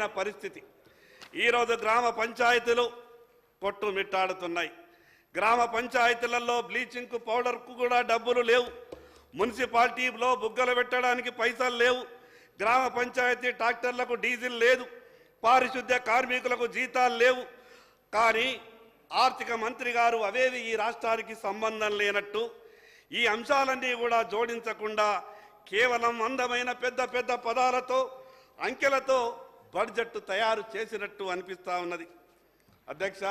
దారుణమైన పరిస్థితి. ఈరోజు గ్రామ పంచాయతీలు కొట్టుమిట్టాడుతున్నాయి గ్రామ పంచాయతీలలో బ్లీచింగ్ పౌడర్కు కూడా డబ్బులు లేవు. మున్సిపాలిటీలో బుగ్గలు పెట్టడానికి పైసలు లేవు. గ్రామ పంచాయతీ ట్రాక్టర్లకు డీజిల్ లేదు. పారిశుద్ధ్య కార్మికులకు జీతాలు లేవు. కానీ ఆర్థిక మంత్రి గారు అవేవి ఈ రాష్ట్రానికి సంబంధం లేనట్టు ఈ అంశాలన్నీ కూడా జోడించకుండా కేవలం అందమైన పెద్ద పెద్ద పదాలతో అంకెలతో బడ్జెట్ తయారు చేసినట్టు అనిపిస్తా ఉన్నది. అధ్యక్ష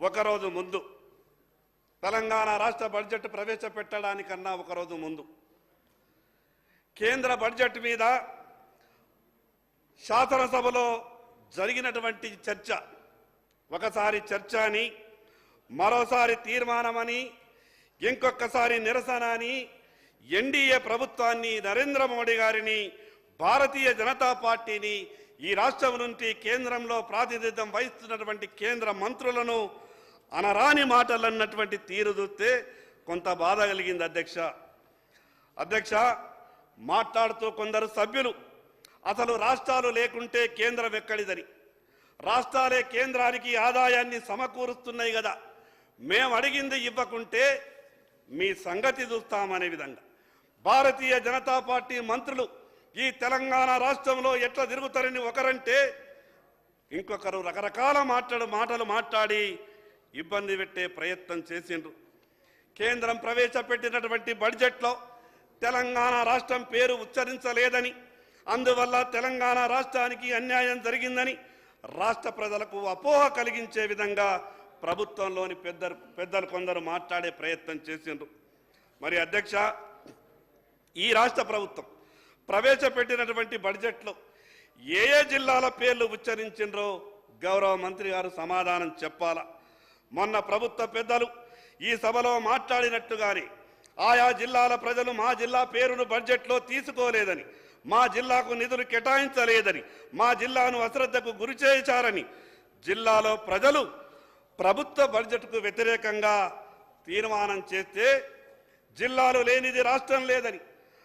ఒకరోజు ముందు తెలంగాణ రాష్ట్ర బడ్జెట్ ప్రవేశపెట్టడానికన్నా ఒకరోజు ముందు. కేంద్ర బడ్జెట్ మీద శాసనసభలో జరిగినటువంటి చర్చ ఒకసారి చర్చ అని మరోసారి తీర్మానమని ఇంకొకసారి నిరసన అని ఎన్డీఏ ప్రభుత్వాన్ని నరేంద్ర మోడీ గారిని భారతీయ జనతా పార్టీని ఈ రాష్ట్రం నుండి కేంద్రంలో ప్రాతినిధ్యం వహిస్తున్నటువంటి కేంద్ర మంత్రులను అనరాని మాటలు అన్నటువంటి తీరు చూస్తే కొంత బాధ కలిగింది అధ్యక్ష. అధ్యక్ష మాట్లాడుతూ కొందరు సభ్యులు అసలు రాష్ట్రాలు లేకుంటే కేంద్రం ఎక్కడిదని. రాష్ట్రాలే కేంద్రానికి ఆదాయాన్ని సమకూరుస్తున్నాయి కదా. మేము అడిగింది ఇవ్వకుంటే మీ సంగతి చూస్తామనే విధంగా. భారతీయ జనతా పార్టీ మంత్రులు ఈ తెలంగాణ రాష్ట్రంలో ఎట్లా తిరుగుతారని ఒకరంటే ఇంకొకరు రకరకాల మాట్లాడు మాటలు మాట్లాడి ఇబ్బంది పెట్టే ప్రయత్నం చేసిండ్రు. కేంద్రం ప్రవేశపెట్టినటువంటి బడ్జెట్లో తెలంగాణ రాష్ట్రం పేరు ఉచ్చరించలేదని అందువల్ల తెలంగాణ రాష్ట్రానికి అన్యాయం జరిగిందని రాష్ట్ర ప్రజలకు అపోహ కలిగించే విధంగా ప్రభుత్వంలోని పెద్దలు పెద్దలు కొందరు మాట్లాడే ప్రయత్నం చేసిండ్రు. మరి అధ్యక్ష ఈ రాష్ట్ర ప్రభుత్వం ప్రవేశపెట్టినటువంటి బడ్జెట్లో ఏ ఏ జిల్లాల పేర్లు ఉచ్చరించిండ్రో గౌరవ మంత్రి గారు సమాధానం చెప్పాలా. మొన్న ప్రభుత్వ పెద్దలు ఈ సభలో మాట్లాడినట్టుగానే ఆయా జిల్లాల ప్రజలు మా జిల్లా పేరును బడ్జెట్లో తీసుకోలేదని మా జిల్లాకు నిధులు కేటాయించలేదని మా జిల్లాను అశ్రద్ధకు గురి చేశారని జిల్లాలో ప్రజలు ప్రభుత్వ బడ్జెట్కు వ్యతిరేకంగా తీర్మానం చేస్తే జిల్లాలు లేనిది రాష్ట్రం లేదని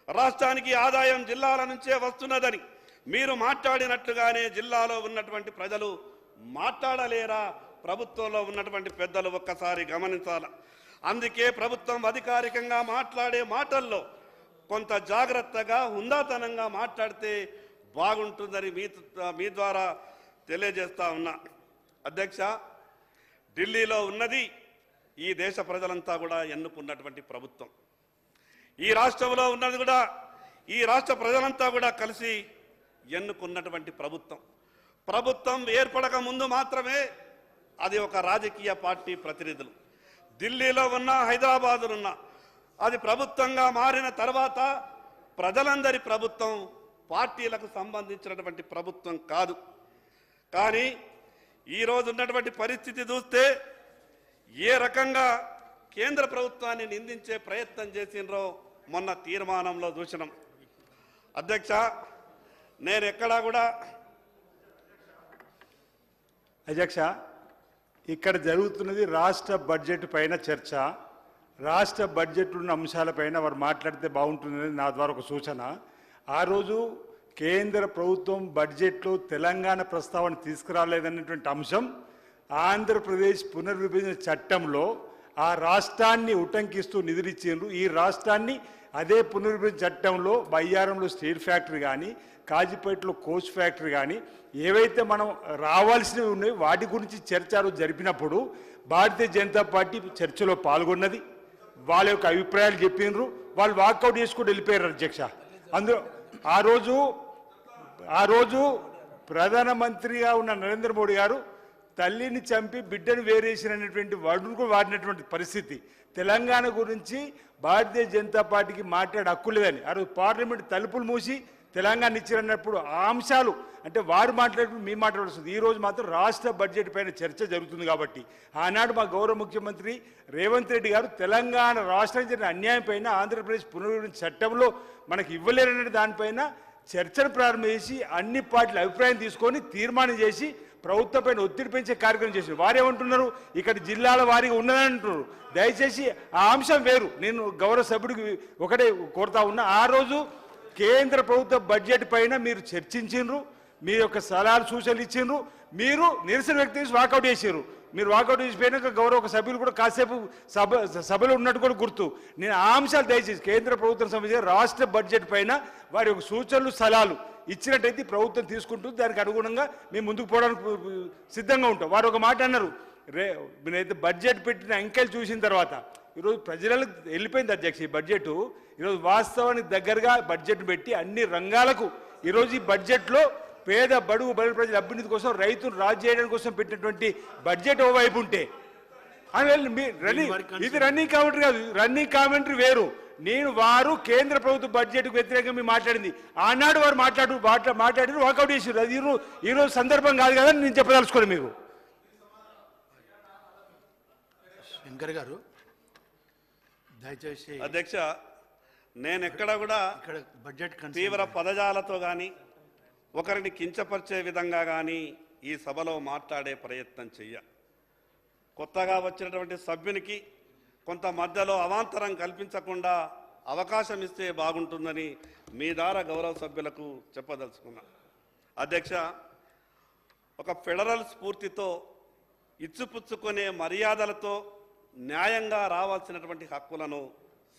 రాష్ట్రానికి ఆదాయం జిల్లాల నుంచే వస్తున్నదని మీరు మాట్లాడినట్లుగానే జిల్లాలో ఉన్నటువంటి ప్రజలు మాట్లాడలేరా? ప్రభుత్వంలో ఉన్నటువంటి పెద్దలు ఒక్కసారి గమనించాల? అందుకే ప్రభుత్వం అధికారికంగా మాట్లాడే మాటల్లో కొంత జాగ్రత్తగా హుందాతనంగా మాట్లాడితే బాగుంటుందని మీ మీ ద్వారా తెలియజేస్తా ఉన్నా. అధ్యక్ష ఢిల్లీలో ఉన్నది ఈ దేశ ప్రజలంతా కూడా ఎన్నుకున్నటువంటి ప్రభుత్వం. ఈ రాష్ట్రంలో ఉన్నది కూడా ఈ రాష్ట్ర ప్రజలంతా కూడా కలిసి ఎన్నుకున్నటువంటి ప్రభుత్వం. ప్రభుత్వం ఏర్పడక ముందు మాత్రమే అది ఒక రాజకీయ పార్టీ ప్రతినిధులు. ఢిల్లీలో ఉన్న హైదరాబాదులో ఉన్న అది ప్రభుత్వంగా మారిన తర్వాత ప్రజలందరి ప్రభుత్వం పార్టీలకు సంబంధించినటువంటి ప్రభుత్వం కాదు. కానీ ఈరోజు ఉన్నటువంటి పరిస్థితి చూస్తే ఏ రకంగా కేంద్ర ప్రభుత్వాన్ని నిందించే ప్రయత్నం చేసినరో మొన్న తీర్మానంలో చూసినాం. అధ్యక్ష నేను ఎక్కడా కూడా అధ్యక్ష ఇక్కడ జరుగుతున్నది రాష్ట్ర బడ్జెట్ పైన చర్చ. రాష్ట్ర బడ్జెట్ ఉన్న అంశాలపైన వారు మాట్లాడితే బాగుంటుందని నా ద్వారా ఒక సూచన. ఆ రోజు కేంద్ర ప్రభుత్వం బడ్జెట్లో తెలంగాణ ప్రస్తావన తీసుకురాలేదన్నటువంటి అంశం ఆంధ్రప్రదేశ్ పునర్విభజన చట్టంలో ఆ రాష్ట్రాన్ని ఉటంకిస్తూ నిధులిచ్చిండ్రు ఈ రాష్ట్రాన్ని అదే పునర్విభజన చట్టంలో బయ్యారంలో స్టీల్ ఫ్యాక్టరీ కానీ కాజీపేటలో కోచ్ ఫ్యాక్టరీ కానీ ఏవైతే మనం రావాల్సినవి ఉన్నాయో వాటి గురించి చర్చలు జరిపినప్పుడు భారతీయ జనతా పార్టీ చర్చలో పాల్గొన్నది. వాళ్ళ యొక్క అభిప్రాయాలు చెప్పిండ్రు వాళ్ళు వాకౌట్ చేసుకుంటూ వెళ్ళిపోయారు అధ్యక్ష. అందులో ఆ రోజు ఆ రోజు ప్రధానమంత్రిగా ఉన్న నరేంద్ర మోడీ గారు తల్లిని చంపి బిడ్డను వేరేసినటువంటి వాడుకు వాడినటువంటి పరిస్థితి. తెలంగాణ గురించి భారతీయ జనతా పార్టీకి మాట్లాడే హక్కు లేదని. ఆ రోజు పార్లమెంట్ తలుపులు మూసి తెలంగాణ ఇచ్చారన్నప్పుడు ఆ అంశాలు అంటే వారు మాట్లాడుతూ మేము మాట్లాడుతుంది ఈ రోజు మాత్రం రాష్ట్ర బడ్జెట్ పైన చర్చ జరుగుతుంది కాబట్టి. ఆనాడు మా గౌరవ ముఖ్యమంత్రి రేవంత్ రెడ్డి గారు తెలంగాణ రాష్ట్రానికి జరిగిన అన్యాయం పైన ఆంధ్రప్రదేశ్ పునర్విభజన చట్టంలో మనకి ఇవ్వలేరనే దానిపైన చర్చను ప్రారంభించి అన్ని పార్టీల అభిప్రాయం తీసుకొని తీర్మానం చేసి ప్రభుత్వం పైన ఒత్తిడి పెంచే కార్యక్రమం చేసింది. వారేమంటున్నారు ఇక్కడ జిల్లాల వారిగా ఉన్నదని అంటున్నారు. దయచేసి ఆ అంశం వేరు. నేను గౌరవ సభ్యుడికి ఒకటే కోరుతా ఉన్నా. ఆ రోజు కేంద్ర ప్రభుత్వ బడ్జెట్ పైన మీరు చర్చించిండ్రు. మీ యొక్క సలహాలు సూచనలు ఇచ్చిండ్రు. మీరు నిరసన వ్యక్తి వాకౌట్ చేసారు మీరు వాకౌట్ చేసిపోయినాక గౌరవ సభ్యులు కూడా కాసేపు సభ సభలో ఉన్నట్టు కూడా గుర్తు. నేను ఆ అంశాలు దయచేసి కేంద్ర ప్రభుత్వం సంబంధించిన రాష్ట్ర బడ్జెట్ పైన వారి యొక్క సూచనలు సలహాలు ఇచ్చినట్టయితే ప్రభుత్వం తీసుకుంటూ దానికి అనుగుణంగా మేము ముందుకు పోవడానికి సిద్ధంగా ఉంటాం. వారు ఒక మాట అన్నారు. రే నేనైతే బడ్జెట్ పెట్టిన అంకెలు చూసిన తర్వాత ఈరోజు ప్రజలకు వెళ్ళిపోయింది అధ్యక్ష ఈ బడ్జెట్ ఈరోజు వాస్తవానికి దగ్గరగా బడ్జెట్ పెట్టి అన్ని రంగాలకు ఈరోజు ఈ బడ్జెట్లో పేద బడుగు బడుగు ప్రజల అభ్యున్నతి కోసం రైతులు రాజు చేయడం కోసం పెట్టినటువంటి బడ్జెట్ ఓవైపు ఉంటే అని వెళ్ళి మీ- రన్నింగ్ ఇది రన్నింగ్ కామెంటరీ కాదు రన్నింగ్ కామెంటరీ వేరు. నేను వారు కేంద్ర ప్రభుత్వ బడ్జెట్కు వ్యతిరేకంగా మాట్లాడింది. ఆనాడు వారు మాట్లాడు మాట్లా మాట్లాడి వాకౌట్ చేసారు అది ఈరోజు ఈరోజు సందర్భం కాదు కదా అని నేను చెప్పదలుచుకోను మీకు. శంకర్ గారు దయచేసి అధ్యక్ష నేను ఎక్కడ కూడా ఇక్కడ బడ్జెట్ తీవ్ర పదజాలతో కానీ ఒకరిని కించపరిచే విధంగా కానీ ఈ సభలో మాట్లాడే ప్రయత్నం చెయ్య. కొత్తగా వచ్చినటువంటి సభ్యునికి కొంత మధ్యలో అవాంతరం కల్పించకుండా అవకాశం ఇస్తే బాగుంటుందని మీ ద్వారా గౌరవ సభ్యులకు చెప్పదలుచుకున్నా. అధ్యక్ష ఒక ఫెడరల్ స్ఫూర్తితో ఇచ్చిపుచ్చుకునే మర్యాదలతో న్యాయంగా రావాల్సినటువంటి హక్కులను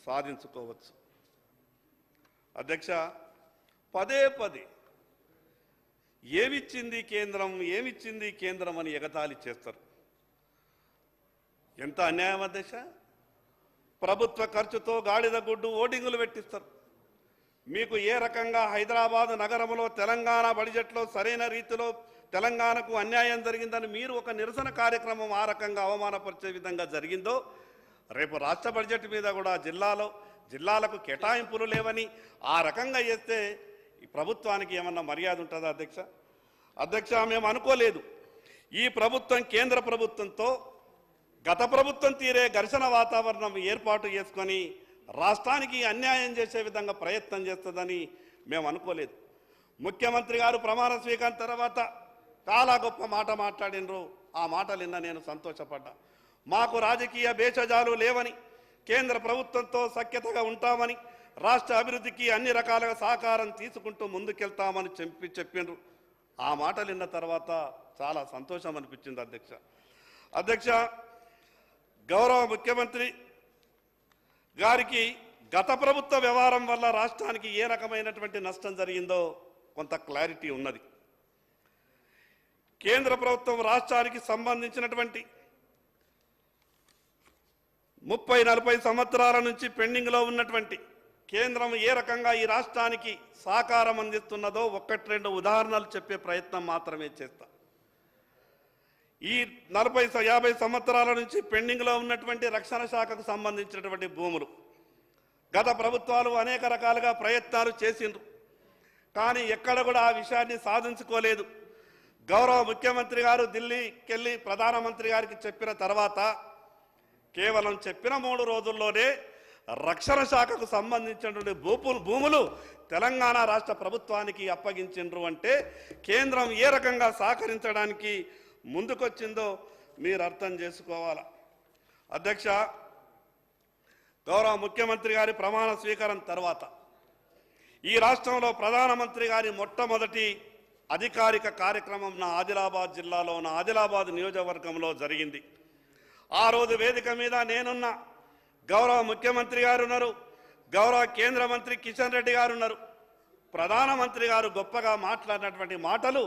సాధించుకోవచ్చు. అధ్యక్ష పదే పదే ఏమిచ్చింది కేంద్రం ఏమిచ్చింది కేంద్రం అని ఎగతాళి చేస్తారు. ఎంత అన్యాయం అధ్యక్ష ప్రభుత్వ ఖర్చుతో గాడిద గుడ్డు ఓటింగులు పెట్టిస్తారు. మీకు ఏ రకంగా హైదరాబాద్ నగరంలో తెలంగాణ బడ్జెట్లో సరైన రీతిలో తెలంగాణకు అన్యాయం జరిగిందని మీరు ఒక నిరసన కార్యక్రమం ఆ రకంగా అవమానపరిచే విధంగా జరిగిందో రేపు రాష్ట్ర బడ్జెట్ మీద కూడా జిల్లాలో జిల్లాలకు కేటాయింపులు లేవని ఆ రకంగా చేస్తే ఈ ప్రభుత్వానికి ఏమన్నా మర్యాద ఉంటుందా అధ్యక్ష? అధ్యక్ష మేము అనుకోలేదు. ఈ ప్రభుత్వం కేంద్ర ప్రభుత్వంతో గత ప్రభుత్వం తీరే ఘర్షణ వాతావరణం ఏర్పాటు చేసుకొని రాష్ట్రానికి అన్యాయం చేసే విధంగా ప్రయత్నం చేస్తుందని మేము అనుకోలేదు. ముఖ్యమంత్రి గారు ప్రమాణ స్వీకారం తర్వాత చాలా గొప్ప మాట మాట్లాడినరు. ఆ మాటలు విన్న నేను సంతోషపడ్డా. మాకు రాజకీయ భేషజాలు లేవని కేంద్ర ప్రభుత్వంతో సఖ్యతగా ఉంటామని రాష్ట్ర అభివృద్ధికి అన్ని రకాలుగా సహకారం తీసుకుంటూ ముందుకెళ్తామని చెప్పి చెప్పిండ్రు. ఆ మాటలు విన్న తర్వాత చాలా సంతోషం అనిపించింది అధ్యక్ష. అధ్యక్ష గౌరవ ముఖ్యమంత్రి గారికి గత ప్రభుత్వ వ్యవహారం వల్ల రాష్ట్రానికి ఏ రకమైనటువంటి నష్టం జరిగిందో కొంత క్లారిటీ ఉన్నది. కేంద్ర ప్రభుత్వం రాష్ట్రానికి సంబంధించినటువంటి ముప్పై నలభై సంవత్సరాల నుంచి పెండింగ్లో ఉన్నటువంటి కేంద్రం ఏ రకంగా ఈ రాష్ట్రానికి సహకారం అందిస్తున్నదో ఒక్కటి రెండు ఉదాహరణలు చెప్పే ప్రయత్నం మాత్రమే చేస్తా. ఈ నలభై యాభై సంవత్సరాల నుంచి పెండింగ్లో ఉన్నటువంటి రక్షణ శాఖకు సంబంధించినటువంటి భూములు. గత ప్రభుత్వాలు అనేక రకాలుగా ప్రయత్నాలు చేసిండ్రు. కానీ ఎక్కడ కూడా ఆ విషయాన్ని సాధించుకోలేదు. గౌరవ ముఖ్యమంత్రి గారు ఢిల్లీకి వెళ్ళి ప్రధానమంత్రి గారికి చెప్పిన తర్వాత కేవలం చెప్పిన మూడు రోజుల్లోనే రక్షణ శాఖకు సంబంధించినటువంటి భూపులు భూములు తెలంగాణ రాష్ట్ర ప్రభుత్వానికి అప్పగించిండ్రు అంటే కేంద్రం ఏ రకంగా సహకరించడానికి ముందుకొచ్చిందో మీరు అర్థం చేసుకోవాల? అధ్యక్ష గౌరవ ముఖ్యమంత్రి గారి ప్రమాణ స్వీకారం తర్వాత ఈ రాష్ట్రంలో ప్రధానమంత్రి గారి మొట్టమొదటి అధికారిక కార్యక్రమం నా ఆదిలాబాద్ జిల్లాలో నా ఆదిలాబాద్ నియోజకవర్గంలో జరిగింది. ఆ రోజు వేదిక మీద నేనున్న. గౌరవ ముఖ్యమంత్రి గారు ఉన్నారు గౌరవ కేంద్ర మంత్రి కిషన్ రెడ్డి గారు ఉన్నారు. ప్రధానమంత్రి గారు గొప్పగా మాట్లాడినటువంటి మాటలు